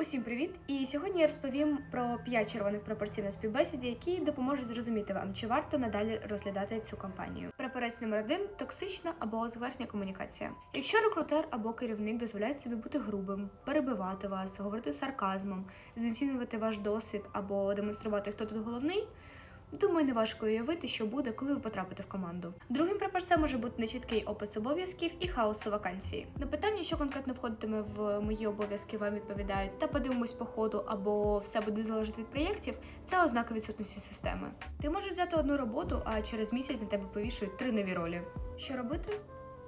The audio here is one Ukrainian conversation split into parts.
Усім привіт! І сьогодні я розповім про 5 червоних прапорців на співбесіді, які допоможуть зрозуміти вам, чи варто надалі розглядати цю кампанію. Прапорець номер 1 – токсична або зверхня комунікація. Якщо рекрутер або керівник дозволяють собі бути грубим, перебивати вас, говорити сарказмом, знецінювати ваш досвід або демонструвати, хто тут головний. Думаю, не важко уявити, що буде, коли ви потрапите в команду. Другим прапорцем може бути нечіткий опис обов'язків і хаосу вакансії. На питання, що конкретно входитиме в мої обов'язки, вам відповідають та подивимось по ходу, або все буде залежати від проєктів. Це ознака відсутності системи. Ти можеш взяти одну роботу, а через місяць на тебе повішують три нові ролі. Що робити?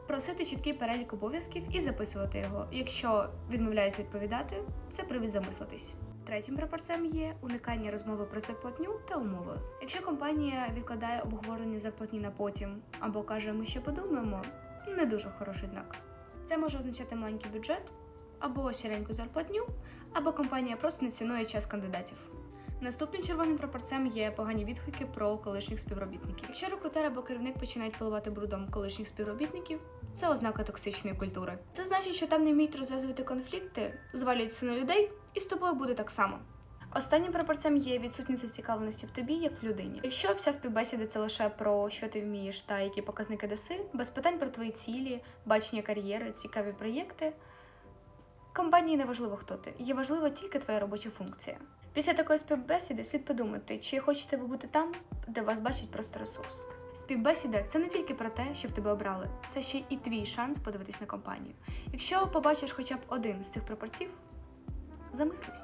Просити чіткий перелік обов'язків і записувати його. Якщо відмовляється відповідати, це привід замислитись. Третім прапорцем є уникання розмови про зарплатню та умови. Якщо компанія відкладає обговорення зарплатні на потім або каже, ми ще подумаємо, не дуже хороший знак. Це може означати маленький бюджет, або сіреньку зарплатню, або компанія просто не цінує час кандидатів. Наступним червоним прапорцем є погані відгуки про колишніх співробітників. Якщо рекрутер або керівник починають поливати брудом колишніх співробітників, це ознака токсичної культури. Це значить, що там не вміють розв'язувати конфлікти, звалюються на людей, і з тобою буде так само. Останнім прапорцем є відсутність зацікавленості в тобі як в людині. Якщо вся співбесіда це лише про що ти вмієш та які показники даси, без питань про твої цілі, бачення кар'єри, цікаві проєкти. Компанії не важливо, хто ти, є важлива тільки твоя робоча функція. Після такої співбесіди слід подумати, чи хочете ви бути там, де вас бачить просто ресурс. Співбесіда це не тільки про те, щоб тебе обрали, це ще і твій шанс подивитись на компанію. Якщо побачиш хоча б один з цих пропорцій, Замислись.